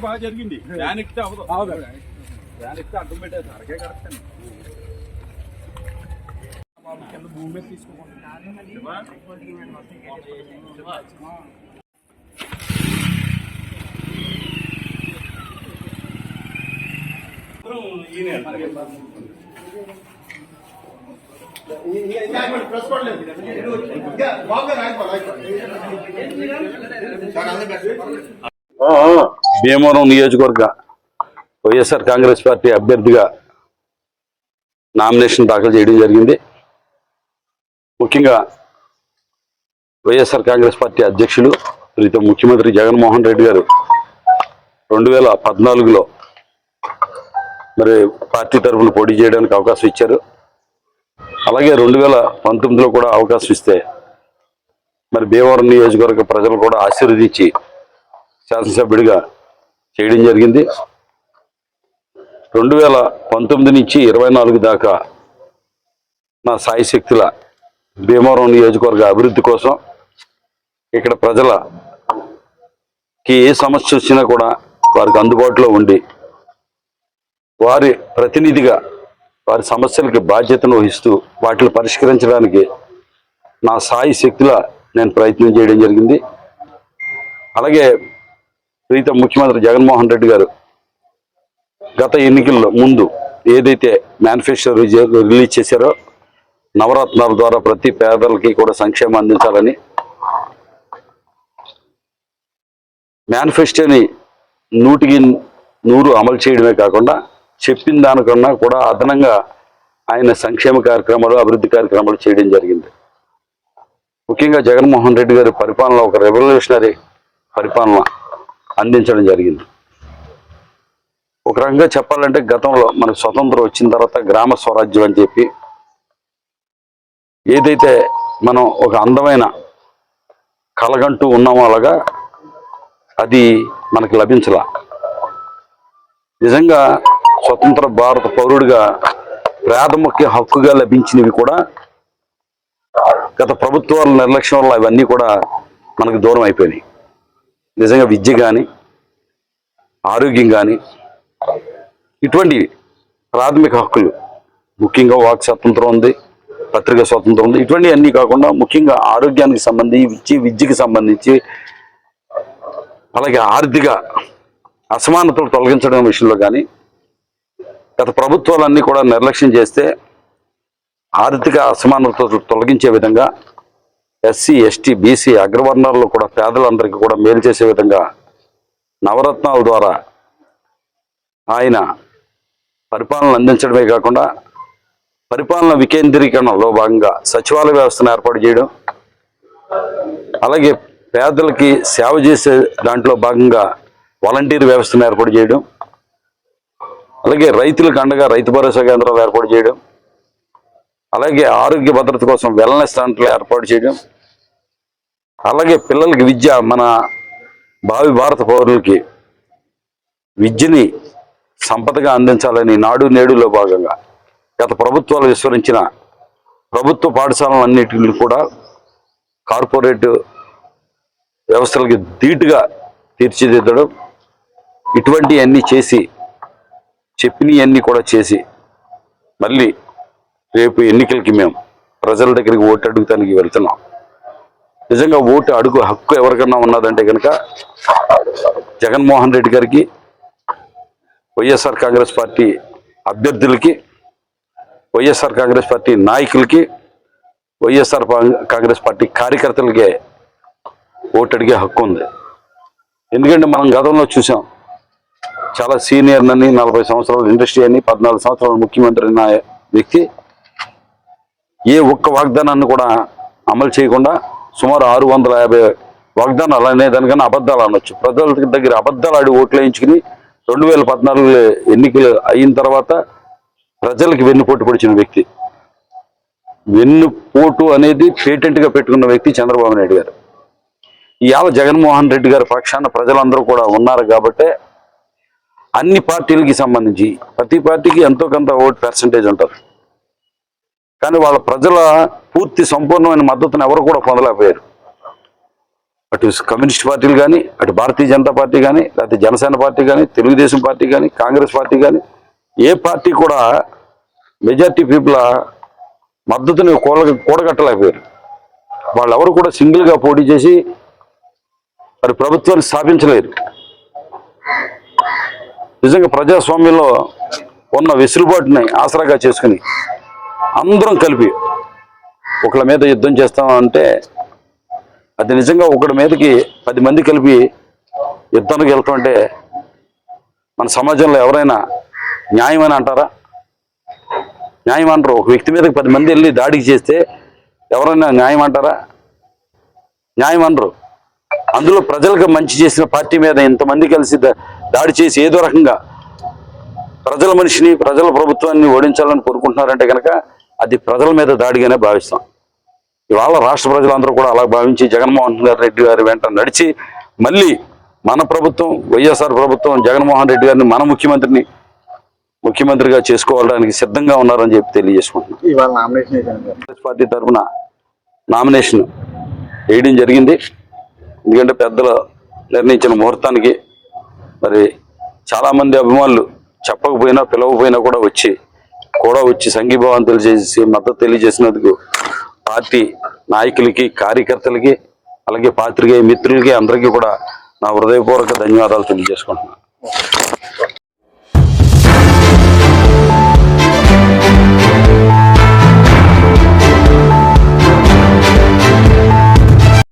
బాగా జరిగింది ఫ్యాన్ ఎక్కితే అవదు ఫ్యాన్ ఎక్కితే అడ్డం పెట్టేది అరకే కరెక్ట్ అండి కింద భూమి మీద తీసుకోకుండా భీమవరం నియోజకవర్గ వైఎస్ఆర్ కాంగ్రెస్ పార్టీ అభ్యర్థిగా నామినేషన్ దాఖలు చేయడం జరిగింది. ముఖ్యంగా వైఎస్ఆర్ కాంగ్రెస్ పార్టీ అధ్యక్షులు ప్రీతం ముఖ్యమంత్రి జగన్మోహన్ రెడ్డి గారు రెండు వేల పద్నాలుగులో మరి పార్టీ తరఫున పోటీ చేయడానికి అవకాశం ఇచ్చారు. అలాగే రెండు వేల పంతొమ్మిదిలో కూడా అవకాశం ఇస్తే మరి భీమవరం నియోజకవర్గ ప్రజలు కూడా ఆశీర్వదించి శాసనసభ్యుడిగా చేయడం జరిగింది. రెండు వేల పంతొమ్మిది నుంచి ఇరవై నాలుగు దాకా నా సాయిశక్తుల భీమవరం నియోజకవర్గ అభివృద్ధి కోసం ఇక్కడ ప్రజలకి ఏ సమస్య వచ్చినా కూడా వారికి అందుబాటులో ఉండి వారి ప్రతినిధిగా వారి సమస్యలకి బాధ్యతను వహిస్తూ వాటిని పరిష్కరించడానికి నా సాయి శక్తుల నేను ప్రయత్నం చేయడం జరిగింది. అలాగే ప్రీతం ముఖ్యమంత్రి జగన్మోహన్ రెడ్డి గారు గత ఎన్నికల్లో ముందు ఏదైతే మేనిఫెస్టో రిలీజ్ చేశారో నవరత్నాల ద్వారా ప్రతి పేదలకి కూడా సంక్షేమం అందించాలని మేనిఫెస్టోని నూటికి నూరు అమలు చేయడమే కాకుండా చెప్పిన దానికన్నా కూడా అదనంగా ఆయన సంక్షేమ కార్యక్రమాలు అభివృద్ధి కార్యక్రమాలు చేయడం జరిగింది. ముఖ్యంగా జగన్మోహన్ రెడ్డి గారి పరిపాలన ఒక రెవల్యూషనరీ పరిపాలన అందించడం జరిగింది. ఒక రకంగా చెప్పాలంటే గతంలో మనకు స్వతంత్రం వచ్చిన తర్వాత గ్రామ స్వరాజ్యం అని చెప్పి ఏదైతే మనం ఒక అందమైన కలగంటూ ఉన్నామో అలాగా అది మనకు లభించలా. నిజంగా స్వతంత్ర భారత పౌరుడిగా ప్రాథమిక హక్కుగా లభించినవి కూడా గత ప్రభుత్వాల నిర్లక్ష్యం వల్ల ఇవన్నీ కూడా మనకు దూరం అయిపోయినాయి. నిజంగా విద్య కానీ ఆరోగ్యం కానీ ఇటువంటి ప్రాథమిక హక్కులు ముఖ్యంగా వాక్ స్వాతంత్రం ఉంది పత్రికా స్వాతంత్రం ఉంది ఇటువంటి అన్నీ కాకుండా ముఖ్యంగా ఆరోగ్యానికి సంబంధించి విద్యకి సంబంధించి అలాగే ఆర్థిక అసమానతలు తొలగించడం విషయంలో కానీ గత ప్రభుత్వాలన్నీ కూడా నిర్లక్ష్యం చేస్తే ఆర్థిక అసమానతలు తొలగించే విధంగా ఎస్సీ ఎస్టీ బీసీ అగ్రవర్ణాల్లో కూడా పేదలందరికీ కూడా మేలు చేసే విధంగా నవరత్నాల ద్వారా ఆయన పరిపాలన అందించడమే కాకుండా పరిపాలన వికేంద్రీకరణలో భాగంగా సచివాలయ వ్యవస్థను ఏర్పాటు చేయడం అలాగే పేదలకి సేవ చేసే దాంట్లో భాగంగా వాలంటీర్ వ్యవస్థను ఏర్పాటు చేయడం అలాగే రైతులకు అండగా రైతు భరోసా కేంద్రాలు ఏర్పాటు చేయడం అలాగే ఆరోగ్య భద్రత కోసం వెల్నెస్ సెంటర్లు ఏర్పాటు చేయడం అలాగే పిల్లలకి విద్య మన భావి భారత పౌరులకి విద్యని సంపదగా అందించాలని నాడు నేడులో భాగంగా గత ప్రభుత్వాలు విస్మరించిన ప్రభుత్వ పాఠశాలలన్నిటిని కూడా కార్పొరేట్ వ్యవస్థలకి ధీటుగా తీర్చిదిద్దడం ఇటువంటివన్నీ చేసి చెప్పినవన్నీ కూడా చేసి మళ్ళీ రేపు ఎన్నికలకి మేము ప్రజల దగ్గరికి ఓటు అడుగుతానికి వెళ్తున్నాం. నిజంగా ఓటు అడుగు హక్కు ఎవరికన్నా ఉన్నదంటే కనుక జగన్మోహన్ రెడ్డి గారికి వైఎస్ఆర్ కాంగ్రెస్ పార్టీ అభ్యర్థులకి వైఎస్ఆర్ కాంగ్రెస్ పార్టీ నాయకులకి వైఎస్ఆర్ కాంగ్రెస్ పార్టీ కార్యకర్తలకే ఓటు అడిగే హక్కు ఉంది. ఎందుకంటే మనం గతంలో చూసాం చాలా సీనియర్ నని నలభై సంవత్సరాల ఇండస్ట్రీ అని పద్నాలుగు సంవత్సరాల ముఖ్యమంత్రి అయిన వ్యక్తి. ఏ ఒక్క వాగ్దానాన్ని కూడా అమలు చేయకుండా సుమారు ఆరు వందల యాభై వాగ్దానాలు అనే దానికన్నా అబద్ధాలు అనొచ్చు. ప్రజల దగ్గర అబద్ధాలు ఆడి ఓట్లు వేయించుకుని రెండు వేల పద్నాలుగు ఎన్నికలు అయిన తర్వాత ప్రజలకు వెన్నుపోటు పొడిచిన వ్యక్తి. వెన్నుపోటు అనేది పేటెంట్గా పెట్టుకున్న వ్యక్తి చంద్రబాబు నాయుడు గారు. ఇవాళ జగన్మోహన్ రెడ్డి గారి పక్షాన ప్రజలందరూ కూడా ఉన్నారు కాబట్టే అన్ని పార్టీలకి సంబంధించి ప్రతి పార్టీకి ఎంతో కొంత ఓట్ పర్సంటేజ్ ఉంటుంది. కానీ వాళ్ళ ప్రజల పూర్తి సంపూర్ణమైన మద్దతును ఎవరు కూడా పొందలేకపోయారు. అటు కమ్యూనిస్ట్ పార్టీలు కానీ అటు భారతీయ జనతా పార్టీ కానీ లేకపోతే జనసేన పార్టీ కానీ తెలుగుదేశం పార్టీ కానీ కాంగ్రెస్ పార్టీ కానీ ఏ పార్టీ కూడా మెజార్టీ పీపుల్ మద్దతుని కూడ కూడగట్టలేకపోయారు. వాళ్ళెవరు కూడా సింగిల్గా పోటీ చేసి మరి ప్రభుత్వాన్ని స్థాపించలేరు. నిజంగా ప్రజాస్వామ్యంలో ఉన్న వెసులుబాటుని ఆసరాగా చేసుకుని అందరం కలిపి ఒకళ్ళ మీద యుద్ధం చేస్తామంటే అది నిజంగా ఒకటి మీదకి పది మంది కలిపి యుద్ధానికి వెళ్తుంటే అంటే మన సమాజంలో ఎవరైనా న్యాయం అని అంటారా? న్యాయం అంటారు. ఒక వ్యక్తి మీదకి పది మంది వెళ్ళి దాడికి చేస్తే ఎవరైనా న్యాయం అంటారా? న్యాయం అనరు అందులో ప్రజలకు మంచి చేసిన పార్టీ మీద ఇంతమంది కలిసి దాడి చేసి ఏదో రకంగా ప్రజల మనిషిని ప్రజల ప్రభుత్వాన్ని ఓడించాలని కోరుకుంటున్నారంటే కనుక అది ప్రజల మీద దాడిగానే భావిస్తాం. ఇవాళ రాష్ట్ర ప్రజలందరూ కూడా అలా భావించి జగన్మోహన్ రెడ్డి గారి వెంట నడిచి మళ్ళీ మన ప్రభుత్వం వైఎస్ఆర్ ప్రభుత్వం జగన్మోహన్ రెడ్డి గారిని మన ముఖ్యమంత్రిని ముఖ్యమంత్రిగా చేసుకోవడానికి సిద్ధంగా ఉన్నారని చెప్పి తెలియజేసుకుంటున్నాం. పార్టీ తరఫున నామినేషన్ వేయడం జరిగింది. ఎందుకంటే పెద్దలు నిర్ణయించిన ముహూర్తానికి మరి చాలామంది అభిమానులు చెప్పకపోయినా పిలవకపోయినా కూడా వచ్చి కూడా వచ్చి సంఘీభావం తెలియజేసి మద్దతు తెలియజేసినందుకు పార్టీ నాయకులకి కార్యకర్తలకి అలాగే పాత్రికేయ మిత్రులకి అందరికీ కూడా నా హృదయపూర్వక ధన్యవాదాలు తెలియజేసుకుంటున్నాను.